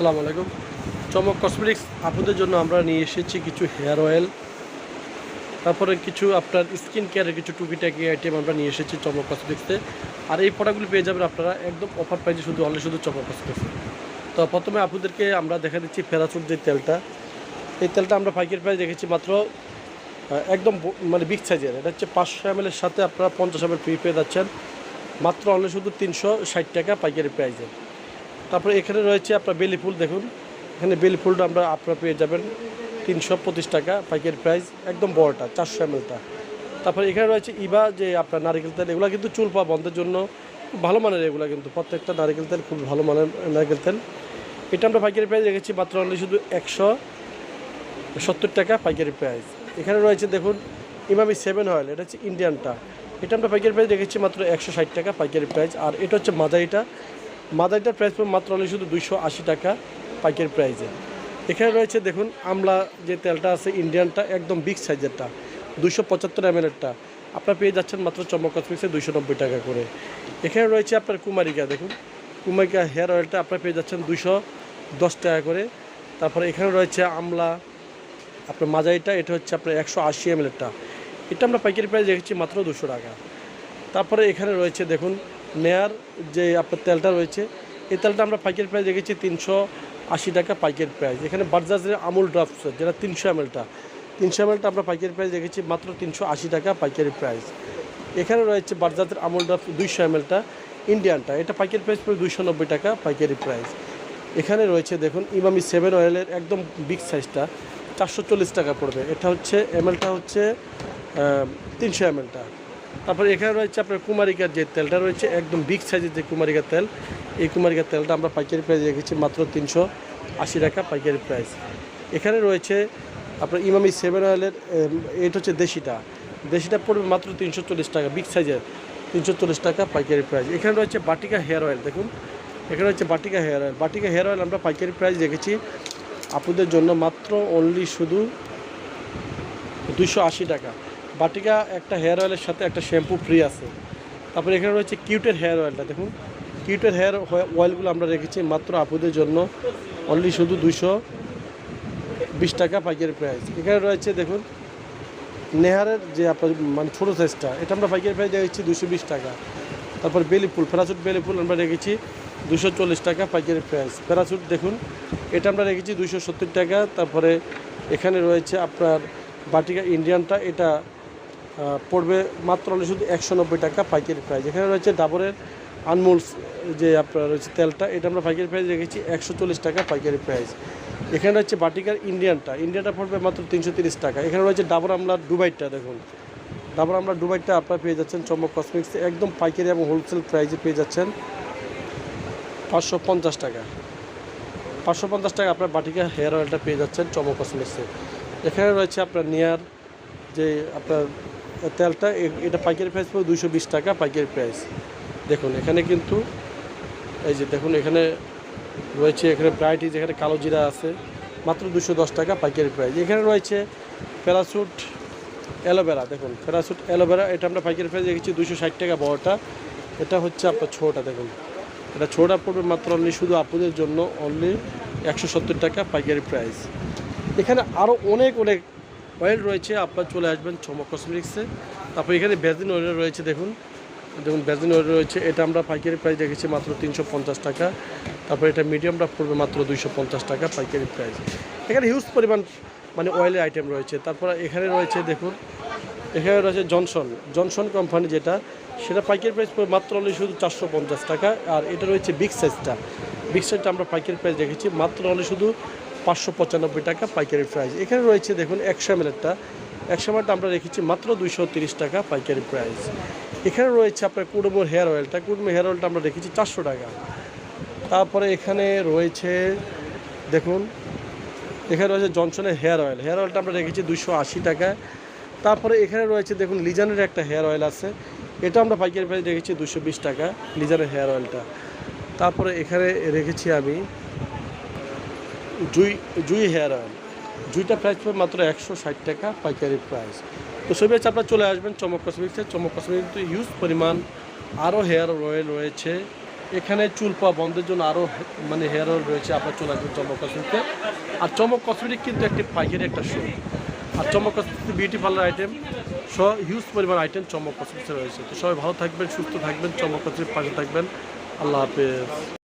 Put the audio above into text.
আসসালামু আলাইকুম। চমক কসমেটিক্স আপনাদের জন্য আমরা নিয়ে এসেছি কিছু হেয়ার অয়েল। তারপরে কিছু আপনার স্কিন কেয়ারের কিছু টুকিটাকি আইটেম আমরা নিয়ে এসেছি চমক কসমেটিক্সে আর এই প্রোডাক্টগুলি পেয়ে যাবেন আপনারা একদম অফার প্রাইজে শুধু অনলি শুধু চমক কসমেটিক্সে তো প্রথমে আপনাদেরকে আমরা দেখা দিচ্ছি ফেরাচুর যে তেলটা। এই তেলটা আমরা পাইকারি প্রাইস দেখেছি মাত্র একদম মানে বিগ সাইজের এটা হচ্ছে পাঁচশো এম সাথে আপনারা পঞ্চাশ এম ফ্রি পেয়ে যাচ্ছেন। মাত্র অনলি শুধু তিনশো ষাট টাকা পাইকারি প্রাইসে তারপরে এখানে রয়েছে আপনার বেলি ফুল, দেখুন। এখানে বেলি ফুলটা আমরা আপনারা পেয়ে যাবেন। তিনশো পঁচিশ টাকা পাইকারি প্রাইস, একদম বড়টা, চারশো এমএলটা তারপরে এখানে রয়েছে ইবা, যে আপনার নারিকেল তেল, এগুলো কিন্তু চুল পাওয়া বন্ধের জন্য ভালো মানের এগুলো কিন্তু। প্রত্যেকটা নারিকেল তেল খুব ভালো মানের নারিকেল তেল। এটা আমরা পাইকারি প্রাইস রেখেছি মাত্র অনলি শুধু একশো সত্তর টাকা পাইকারি প্রাইস। এখানে রয়েছে, দেখুন, ইমামি সেভেন অয়েল, এটা হচ্ছে ইন্ডিয়ানটা। এটা আমরা পাইকারি প্রাইস রেখেছি মাত্র একশো ষাট টাকা পাইকারি প্রাইস। আর এটা হচ্ছে মাদাইটা মাদাইটার প্রাইস পড়বে মাত্র অনলি শুধু দুইশো আশি টাকা পাইকারি প্রাইসে এখানে রয়েছে দেখুন, আমলা যে তেলটা আছে, ইন্ডিয়ানটা, একদম বিগ সাইজেরটা দুশো পঁচাত্তর এমএলেরটা আপনারা পেয়ে যাচ্ছেন মাত্র চমক কসমিক্সে দুইশো নব্বই টাকা করে। এখানে রয়েছে আপনার কুমারিকা, দেখুন। কুমারিকা হেয়ার অয়েলটা আপনারা পেয়ে যাচ্ছেন দুশো দশ টাকা করে। তারপরে এখানে রয়েছে আমলা, আপনার মাজাইটা এটা হচ্ছে আপনার একশো আশি এমএলটা এটা আমরা পাইকারি প্রাইস রেখেছি মাত্র দুশো টাকা। তারপরে এখানে রয়েছে দেখুন নেয়ার যে আপনার তেলটা রয়েছে, এই তেলটা আমরা পাইকারি প্রাইস রেখেছি তিনশো আশি টাকা পাইকারি প্রাইস। এখানে বাজাজের আমুল ড্রাফটস যেটা তিনশো এমএলটা। তিনশো এমএলটা আমরা পাইকারি প্রাইস রেখেছি মাত্র তিনশো আশি টাকা পাইকারি প্রাইস। এখানে রয়েছে বাজাজের আমুল ড্রাফট দুইশো এমএলটা, ইন্ডিয়ানটা। এটা পাইকারি প্রাইস পড়ে দুইশো নব্বই টাকা পাইকারি প্রাইস। এখানে রয়েছে দেখুন, ইমামি সেভেন অয়েলের একদম বিগ সাইজটা, চারশো চল্লিশ টাকা পড়বে। এটা হচ্ছে, এমএলটা হচ্ছে তিনশো এমএলটা। তারপরে এখানে রয়েছে আপনার কুমারিকার যে তেলটা রয়েছে, একদম বিগ সাইজের যে কুমারিকার তেল, এই কুমারিকার তেলটা আমরা পাইকারি প্রাইস রেখেছি মাত্র তিনশো আশি টাকা পাইকারি প্রাইস এখানে রয়েছে আপনার ইমামি সেভেন অয়েলের এটা হচ্ছে দেশিটা। দেশিটা পড়বে মাত্র তিনশো চল্লিশ টাকা বিগ সাইজের তিনশো চল্লিশ টাকা পাইকারি প্রাইস এখানে রয়েছে বাটিকা হেয়ার অয়েল দেখুন। এখানে হচ্ছে Vatika hair oil Vatika hair oil আমরা পাইকারি প্রাইস রেখেছি আপনাদের জন্য মাত্র অনলি শুধু দুশো টাকা। বাটিকা একটা হেয়ার অয়েলের সাথে একটা শ্যাম্পু ফ্রি আছে। তারপরে এখানে রয়েছে কিউটের হেয়ার অয়েলটা দেখুন। কিউটের হেয়ার অয়েলগুলো আমরা রেখেছি মাত্র আপুদের জন্য। অনলি শুধু দুশো বিশ টাকা পাইকারি প্রাইস এখানে রয়েছে, দেখুন, নেহারের যে আপনার মানে ছোটো সাইজটা এটা আমরা পাইকারি প্রাইস রেখেছি দুশো বিশ টাকা। তারপর বেলি ফুল প্যারাসুট বেলি ফুল আমরা রেখেছি দুশো চল্লিশ টাকা পাইকারি প্রাইস প্যারাসুট দেখুন, এটা আমরা রেখেছি দুশো সত্তর টাকা। তারপরে এখানে রয়েছে আপনার বাটিকা ইন্ডিয়ানটা এটা পড়বে মাত্র হলে শুধু একশো নব্বই টাকা পাইকারি প্রাইস এখানে রয়েছে ডাবরের আনমোল যে আপনার রয়েছে তেলটা, এটা আমরা পাইকারি প্রাইস রেখেছি একশো চল্লিশ টাকা পাইকারি প্রাইস এখানে রয়েছে বাটিকার ইন্ডিয়ানটা ইন্ডিয়ানটা পড়বে মাত্র তিনশো তিরিশ টাকা। এখানে রয়েছে ডাবর আমলার ডুবাইটটা দেখুন। ডাবর আমরা ডুবাইটা আপনারা পেয়ে যাচ্ছেন চমক কসমিক্সে একদম পাইকারি এবং হোলসেল প্রাইসে পেয়ে যাচ্ছেন পাঁচশো পঞ্চাশ টাকা। পাঁচশো পঞ্চাশ টাকা আপনার বাটিকা হেয়ার অয়েলটা পেয়ে যাচ্ছেন চমক কসমিক্সে এখানে রয়েছে আপনার নিয়ার যে আপনার তেলটা এটা পাইকারি প্রাইস পড়বে দুশো বিশ টাকা পাইকারি প্রাইস দেখুন, এখানে কিন্তু এই যে দেখুন, এখানে রয়েছে, এখানে ব্রাইটি যেখানে কালো জিরা আছে, মাত্র দুশো দশ টাকা পাইকারি প্রাইস এখানে রয়েছে প্যারাসুট অ্যালোভেরা, দেখুন, প্যারাসুট অ্যালোভেরা, এটা আমরা পাইকারি প্রাইস রেখেছি দুশো ষাট টাকা বড়টা। এটা হচ্ছে আপনার ছোটা, দেখুন। এটা ছোটা পড়বে মাত্র অনলি শুধু আপুদের জন্য অনলি একশো সত্তর টাকা পাইকারি প্রাইস এখানে আরও অনেক অনেক অয়েল রয়েছে, আপনার চলে আসবেন চমক কসমেটিক্সে তারপর এখানে ভ্যাজিন অয়েল রয়েছে, দেখুন। দেখুন ভ্যাজিন অয়েল রয়েছে, এটা আমরা পাইকারি প্রাইস রেখেছি মাত্র তিনশো পঞ্চাশ টাকা। তারপর এটা মিডিয়ামটা পড়বে মাত্র দুইশো পঞ্চাশ টাকা পাইকারি প্রাইস এখানে হিউজ পরিমাণ মানে অয়েলের আইটেম রয়েছে। তারপর এখানে রয়েছে, দেখুন, এখানে রয়েছে জনসন জনসন কোম্পানি যেটা, সেটা পাইকারি প্রাইস মাত্র হলে শুধু চারশো পঞ্চাশ টাকা। আর এটা রয়েছে বিগ সাইজটা বিগ সাইজটা আমরা পাইকারি প্রাইস রেখেছি মাত্র হলে শুধু পাঁচশো পঁচানব্বই টাকা পাইকারি প্রাইস এখানে রয়েছে দেখুন একশো এমএলটা একশো এমএলটা আমরা রেখেছি মাত্র দুইশো তিরিশ টাকা পাইকারি প্রাইস এখানে রয়েছে আপনার কুড়মোর হেয়ার অয়েলটা কুড়মোর হেয়ার অয়েলটা আমরা রেখেছি চারশো টাকা। তারপরে এখানে রয়েছে দেখুন, এখানে রয়েছে জনসনের হেয়ার অয়েল হেয়ার অয়েলটা আমরা রেখেছি দুশো আশি টাকা। তারপরে এখানে রয়েছে দেখুন লিজানের একটা হেয়ার অয়েল আছে। এটা আমরা পাইকারি প্রাইস রেখেছি দুশো বিশ টাকা লিজানের হেয়ার অয়েলটা তারপরে এখানে রেখেছি আমি জুই জুই হেয়ার অয়েল। জুইটা প্রাইস পড়বে মাত্র একশো ষাট টাকা পাইকারি প্রাইস তো সবই আছে, আপনারা চলে আসবেন চমক কসমিক্সে চমক কসমিক্স ইউজ পরিমাণ আরও হেয়ার অয়েল রয়েছে। এখানে চুল পাওয়া বন্ধের জন্য আরও মানে হেয়ার অয়েল রয়েছে। আপনার চলে আসবেন চমক কসমেটিকে আর চমক কসমেটিক কিন্তু একটি পাইকারি একটা শো আর Chamak cosmetic beauty parlour item সহ হিউজ পরিমাণ আইটেম চমক কসমেটিক্সে রয়েছে। তো সবাই ভালো থাকবেন, সুস্থ থাকবেন, চমক কসমেটিক পাশে থাকবেন। আল্লাহ হাফেজ।